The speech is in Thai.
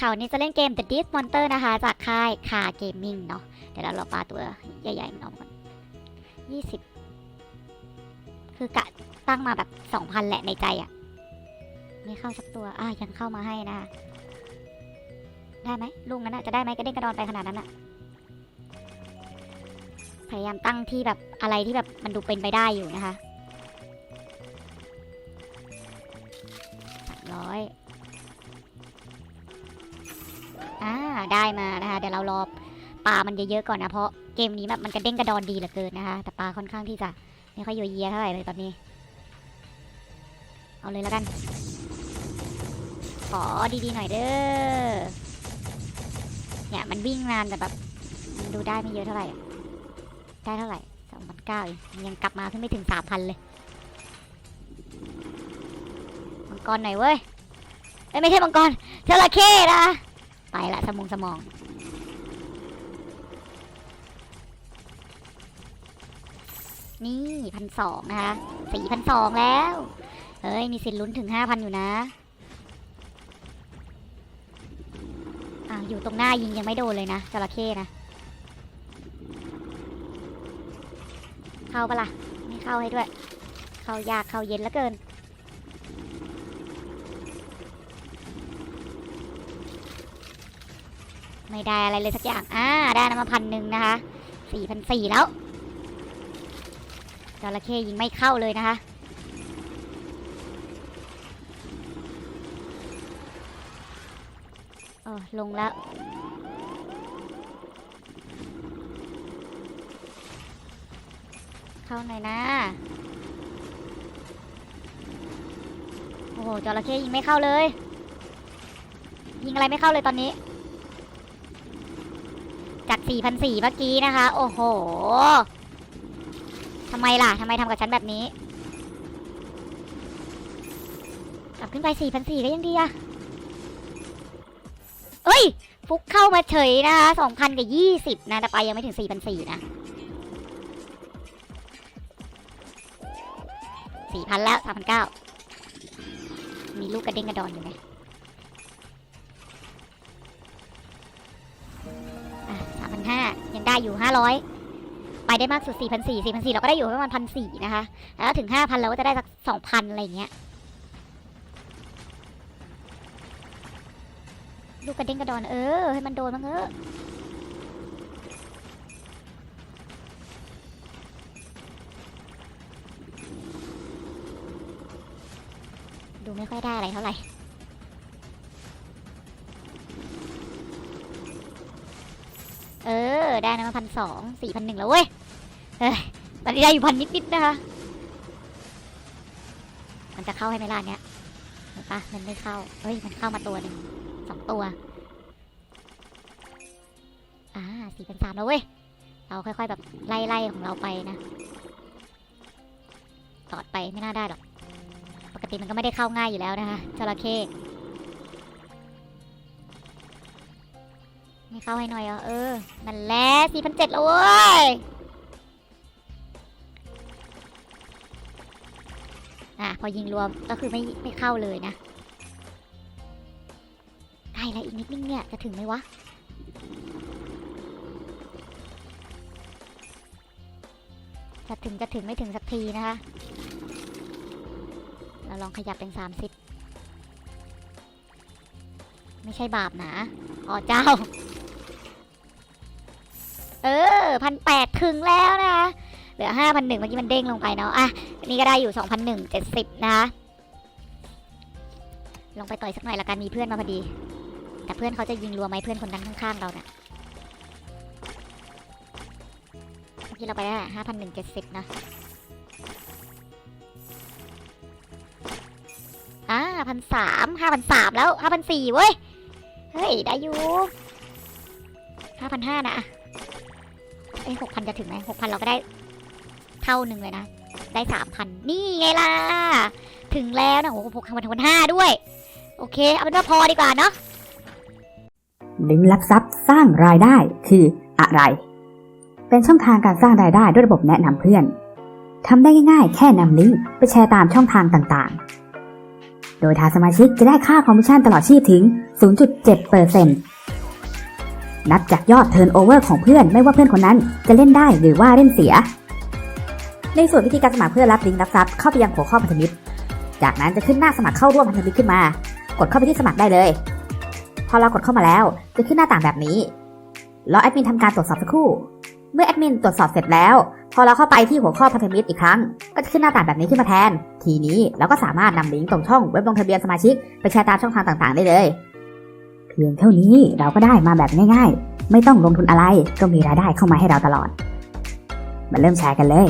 ข่าวนี้จะเล่นเกม The Deep Monster นะคะ จากค่ายคาเกมมิ่งเนาะเดี๋ยวเรารอปลาตัวใหญ่ๆมันออกก่อนยี่สิบคือกะตั้งมาแบบสองพันแหละในใจอะไม่เข้าสักตัวอะยังเข้ามาให้นะ ได้ไหมลุงนั้นอะจะได้ไหมกระเด้งกระดอนไปขนาดนั้นอะพยายามตั้งที่แบบอะไรที่แบบมันดูเป็นไปได้อยู่นะคะ เดี๋ยวเรารอปลามันเยอะๆก่อนนะ เพราะเกมนี้แบบมันกระเด้งกระดอนดีเหลือเกินนะคะ แต่ปลาค่อนข้างที่จะไม่ค่อยโยเยเท่าไหร่เลยตอนนี้ เอาเลยแล้วกัน ขอดีๆหน่อยเด้อ เนี่ยมันวิ่งนานแต่แบบมันดูได้ไม่เยอะเท่าไหร่ ได้เท่าไหร่สองพันเก้ายังกลับมาขึ้นไม่ถึงสามพันเลย มังกรหน่อยเว้ย เอ้ยไม่ใช่มังกรจระเข้นะ ไปละสมองสมอง นี่พันสองนะคะสี่พันสองแล้ว เฮ้ย มีสิทธิ์ลุ้นถึงห้าพันอยู่นะอ่าอยู่ตรงหน้ายิงยังไม่โดนเลยนะจระเข้นะ เข้าปะล่ะ ไม่เข้าให้ด้วย เข้ายากเข้าเย็นแล้วเกินไม่ได้อะไรเลยสักอย่าง อ่า ได้น้ำมาพันหนึ่งนะคะ สี่พันสี่แล้ว จระเข้ยิงไม่เข้าเลยนะคะเออลงแล้ว เข้าหน่อยนะ โอ้โหจระเข้ยิงไม่เข้าเลย ยิงอะไรไม่เข้าเลยตอนนี้ จาก4,400เมื่อกี้นะคะ โอ้โห ทำไมล่ะทำไมทำกับฉันแบบนี้ กลับขึ้นไป4,400ก็ยังดีอะเอ้ย ฟุกเข้ามาเฉยนะคะ2,000กับ20นะ แต่ไปยังไม่ถึง4,400นะ4,000แล้ว3,900มีลูกกระเด้งกระดอนอยู่ไหมสามพันห้ายังได้อยู่ห้าร้อย ไปได้มากสุดสี่พันสี่สี่พันสี่เราก็ได้อยู่ประมาณพันสี่นะคะ แล้วถึงห้าพันเราก็จะได้สักสองพันอะไรเงี้ยลูกระเด้งกระดอน เออ ให้มันโดนบ้างเถอะดูไม่ค่อยได้อะไรเท่าไหร่ เออ ได้นะมาพันสองสี่พันหนึ่งแล้วเว้ยเฮ้ยตอนนี้ได้อยู่พันนิดๆนะคะ มันจะเข้าให้ไหมล่ะเนี้ยเห็นปะมันไม่เข้า เฮ้ย มันเข้ามาตัวหนึ่งสองตัว อ่าสี่พันสามแล้วเว้ย เราค่อยๆแบบไล่ๆของเราไปนะ ตอดไปไม่น่าได้หรอก ปกติมันก็ไม่ได้เข้าง่ายอยู่แล้วนะคะจระเข้ ไม่เข้าให้หน่อยเหรอเออนั่นแหละสี่พันเจ็ดแล้วเว้ยอะพอยิงรวมก็คือไม่ไม่เข้าเลยนะใกล้แล้วอีกนิดนึงเนี่ยจะถึงไหมวะจะถึงจะถึงไม่ถึงสักทีนะคะ เราลองขยับเป็นสามสิบไม่ใช่บาปนะอ๋อเจ้า เออพันแปดถึงแล้วนะคะเหลือห้าพันหนึ่งเมื่อกี้มันเด้งลงไปเนาะอะอันนี้ก็ได้อยู่สองพันหนึ่งเจ็ดสิบนะคะลงไปต่อยสักหน่อยละกันมีเพื่อนมาพอดี แต่เพื่อนเขาจะยิงรัวไหมเพื่อนคนนั้นข้างๆเราเนะ่ะเมื่อกี้เราไปได้ห้าพันหนึ่งเจ็ดสิบนะอ่าพันสามห้าพันสามแล้วห้าพันสี่เว้ย เฮ้ย ได้อยู่ห้าพันห้านะ เอ้หกพันจะถึงไหมหกพันเราก็ได้เท่าหนึ่งเลยนะ ได้สามพันนี่ไงล่ะ ถึงแล้วนะโอ้โหหกพันพันห้าด้วย โอเค เอาเป็นว่าพอดีกว่าเนาะลิงก์ลับทรัพย์สร้างรายได้คืออะไร เป็นช่องทางการสร้างรายได้ด้วยระบบแนะนำเพื่อนทำได้ง่ายๆ แค่นำลิงก์ไปแชร์ตามช่องทางต่างๆ โดยทางสมาชิกจะได้ค่าคอมมิชชั่นตลอดชีพถึง 0.7% นับจากยอดเทิร์นโอเวอร์ของเพื่อนไม่ว่าเพื่อนคนนั้นจะเล่นได้หรือว่าเล่นเสีย ในส่วนวิธีการสมัครเพื่อรับลิงก์รับทรัพย์เข้าไปยังหัวข้อพันธมิตร จากนั้นจะขึ้นหน้าสมัครเข้าร่วมพันธมิตรขึ้นมา กดเข้าไปที่สมัครได้เลย พอเรากดเข้ามาแล้วจะขึ้นหน้าต่างแบบนี้รอแอดมินทำการตรวจสอบสักครู่ เมื่อแอดมินตรวจสอบเสร็จแล้ว พอเราเข้าไปที่หัวข้อพันธมิตรอีกครั้ง ก็จะขึ้นหน้าต่างแบบนี้ขึ้นมาแทน ทีนี้เราก็สามารถนำลิงก์ตรงช่องเว็บลงทะเบียนสมาชิก ไปแชร์ตามช่องทางต่างๆ ได้เลย พียงเท่านี้เราก็ได้มาแบบง่ายๆ ไม่ต้องลงทุนอะไรก็มีรายได้เข้ามาให้เราตลอด มาเริ่มแชร์กันเลย